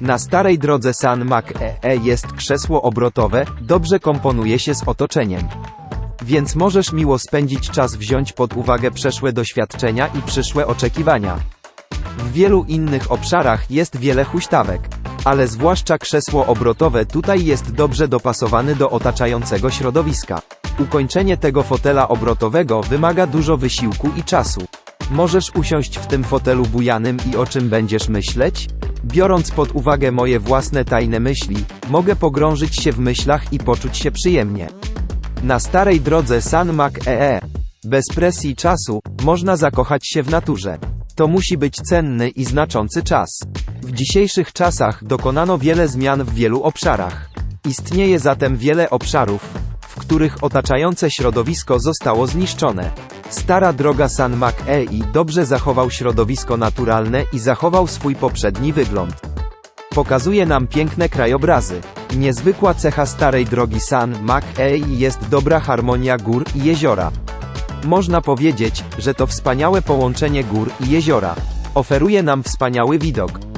Na starej drodze San Mac EE jest krzesło obrotowe, dobrze komponuje się z otoczeniem. Więc możesz miło spędzić czas wziąć pod uwagę przeszłe doświadczenia i przyszłe oczekiwania. W wielu innych obszarach jest wiele huśtawek. Ale zwłaszcza krzesło obrotowe tutaj jest dobrze dopasowany do otaczającego środowiska. Ukończenie tego fotela obrotowego wymaga dużo wysiłku i czasu. Możesz usiąść w tym fotelu bujanym i o czym będziesz myśleć? Biorąc pod uwagę moje własne tajne myśli, mogę pogrążyć się w myślach i poczuć się przyjemnie. Na starej drodze San Mac EE. Bez presji czasu, można zakochać się w naturze. To musi być cenny i znaczący czas. W dzisiejszych czasach dokonano wiele zmian w wielu obszarach. Istnieje zatem wiele obszarów, w których otaczające środowisko zostało zniszczone. Stara droga San Mac EI dobrze zachował środowisko naturalne i zachował swój poprzedni wygląd. Pokazuje nam piękne krajobrazy. Niezwykła cecha starej drogi San Mac Ei jest dobra harmonia gór i jeziora. Można powiedzieć, że to wspaniałe połączenie gór i jeziora. Oferuje nam wspaniały widok.